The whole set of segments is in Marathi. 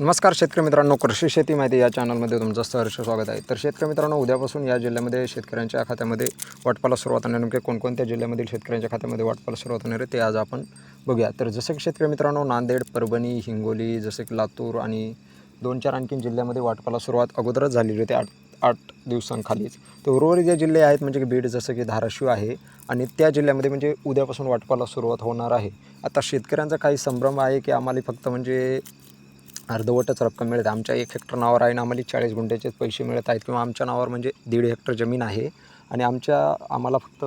नमस्कार शेतकरी मित्रांनो कृषी शेती माहिती या चॅनलमध्ये तुमचं सहर्ष स्वागत आहे. तर शेतकरी मित्रांनो उद्यापासून या जिल्ह्यामध्ये शेतकऱ्यांच्या खात्यामध्ये वाटपाला सुरुवात होणार नेमके कोणकोणत्या जिल्ह्यामधील शेतकऱ्यांच्या खात्यामध्ये वाटपाला सुरुवात होणार आहे ते आज आपण बघूया. तर जसं की शेतकरी मित्रांनो नांदेड परभणी हिंगोली जसं की लातूर आणि दोन चार आणखीन जिल्ह्यामध्ये वाटपाला सुरुवात अगोदरच झालेली होती आठ आठ दिवसांखालीच. तर उर्वरित जे जिल्हे आहेत म्हणजे की बीड जसं की धाराशिव आहे आणि त्या जिल्ह्यामध्ये म्हणजे उद्यापासून वाटपाला सुरुवात होणार आहे. आता शेतकऱ्यांचा काही संभ्रम आहे की आम्हाला फक्त म्हणजे अर्धवटच रक्कम मिळते. आमच्या एक हेक्टर नावावर आहे ना आम्हाला चाळीस गुंठ्याचेच पैसे मिळत आहेत किंवा आमच्या नावावर म्हणजे दीड हेक्टर जमीन आहे. आणि आमच्या आम्हाला फक्त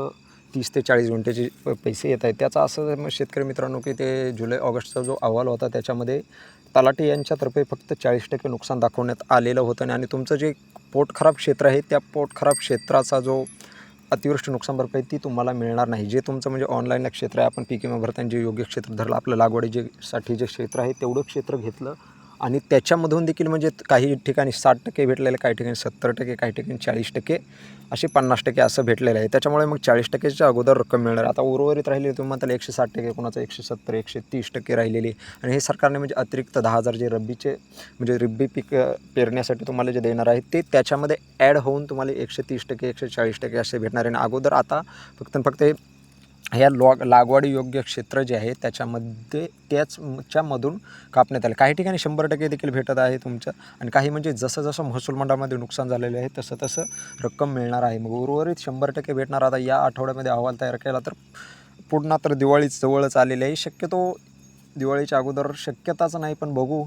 तीस ते चाळीस गुंठ्याचे पैसे येत आहेत. त्याचा असं मग शेतकरी मित्रांनो की ते जुलै ऑगस्टचा जो अहवाल होता त्याच्यामध्ये तलाटे यांच्यातर्फे फक्त चाळीस टक्के नुकसान दाखवण्यात आलेलं होतं. आणि तुमचं जे पोट खराब क्षेत्र आहे त्या पोट खराब क्षेत्राचा जो अतिवृष्टी नुकसान भरपाई ती तुम्हाला मिळणार नाही. जे तुमचं म्हणजे ऑनलाईन क्षेत्र आहे आपण पीक विमा भरताना जे योग्य क्षेत्र धरलं आपलं लागवडीचे साठी जे क्षेत्र आहे तेवढं क्षेत्र घेतलं आणि त्याच्यामधून देखील म्हणजे काही ठिकाणी साठ टक्के भेटलेलं काही ठिकाणी सत्तर टक्के काही ठिकाणी चाळीस टक्के असे पन्नास टक्के असं भेटलेलं आहे. त्याच्यामुळे मग चाळीस टक्केच्या अगोदर रक्कम मिळणार. आता उर्वरित राहिलेली तुम्ही म्हणताल एकशे साठ टक्के कोणाचं एकशे सत्तर एकशे तीस टक्के राहिलेली. आणि हे सरकारने म्हणजे अतिरिक्त दहा हजार जे रब्बीचे म्हणजे रब्बी पीक पेरण्यासाठी तुम्हाला जे देणार आहे ते त्याच्यामध्ये ॲड होऊन तुम्हाला एकशे तीस टक्के एकशे चाळीस टक्के असे भेटणार आहे. आणि अगोदर आता फक्त फक्त हे ह्या लॉग लागवडी योग्य क्षेत्र जे आहे त्याच्यामध्ये त्याचच्यामधून कापण्यात आलं. काही ठिकाणी शंभर टक्के देखील भेटत आहे तुमचं. आणि काही म्हणजे जसं जसं महसूल मंडळामध्ये नुकसान झालेलं आहे तसं तसं रक्कम मिळणार आहे. मग उर्वरित शंभर टक्के भेटणार. आता या आठवड्यामध्ये अहवाल तयार केला तर पुन्हा तर दिवाळी जवळच आलेली आहे. शक्यतो दिवाळीच्या अगोदर शक्यताच नाही पण बघू.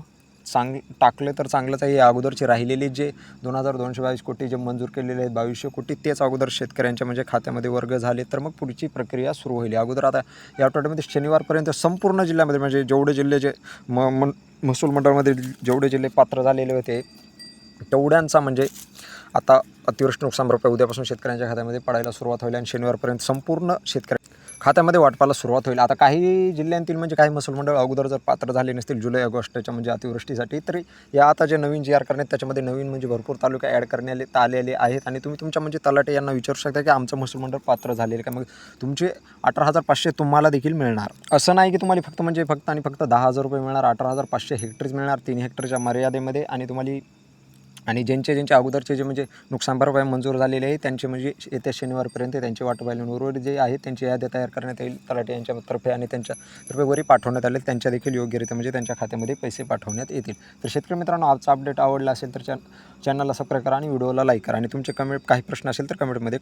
चांग टाकले तर चांगलंच आहे. या अगोदरचे राहिलेले जे दोन हजार दोनशे बावीस कोटी जे मंजूर केलेले आहेत बावीसशे कोटी तेच अगोदर शेतकऱ्यांच्या म्हणजे खात्यामध्ये वर्ग झाले. तर मग पुढची प्रक्रिया सुरू होईल. अगोदर आता या आठवड्यामध्ये शनिवारपर्यंत संपूर्ण जिल्ह्यामध्ये म्हणजे जेवढे जिल्हे जे म मन महसूल मंडळामध्ये जेवढे जिल्हे पात्र झालेले होते तेवढ्यांचा म्हणजे आता अतिवृष्टी नुकसान भरपाई उद्यापासून शेतकऱ्यांच्या खात्यामध्ये पडायला सुरुवात होईल आणि शनिवारपर्यंत संपूर्ण शेतकऱ्या खात्यामध्ये वाटपाला सुरुवात होईल. आता काही जिल्ह्यांतील म्हणजे काही महसूल मंडळ अगोदर जर पात्र झाले नसतील जुलै ऑगस्टच्या म्हणजे अतिवृष्टीसाठी तरी या आता जे नवीन जी आर करण्यात त्याच्यामध्ये नवीन म्हणजे भरपूर तालुका ॲड करण्यात आलेले आहेत. आणि तुम्ही तुमच्या म्हणजे तलाटे यांना विचारू शकता की आमचं महसूल मंडळ पात्र झालेलं का? मग तुमचे अठरा हजार पाचशे तुम्हाला देखील मिळणार. असं नाही की तुम्हाला फक्त म्हणजे फक्त आणि फक्त दहा हजार रुपये मिळणार अठरा हजार पाचशे हेक्टरीज मिळणार तीन हेक्टरच्या मर्यादेमध्ये आणि तुम्हाला आणि ज्यांचे ज्यांचे अगोदरचे जे म्हणजे नुकसान भरपाई मंजूर झालेले आहे त्यांचे म्हणजे येत्या शनिवारपर्यंत त्यांचे वाटपायला उर्वरित जे आहेत त्यांची याद्या तयार करण्यात येईल तलाठी यांच्यातर्फे आणि त्यांच्या तर्फे वरी पाठवण्यात आले. त्यांच्या देखील योग्यरित्या म्हणजे त्यांच्या खात्यामध्ये पैसे पाठवण्यात येतील. तर शेतकरी मित्रांनो आजचा अपडेट आवडला असेल तर चॅन चॅनलला सबस्क्राईब करा आणि व्हिडिओला लाईक करा. आणि तुमचे कमेंट काही प्रश्न असेल तर कमेंटमध्ये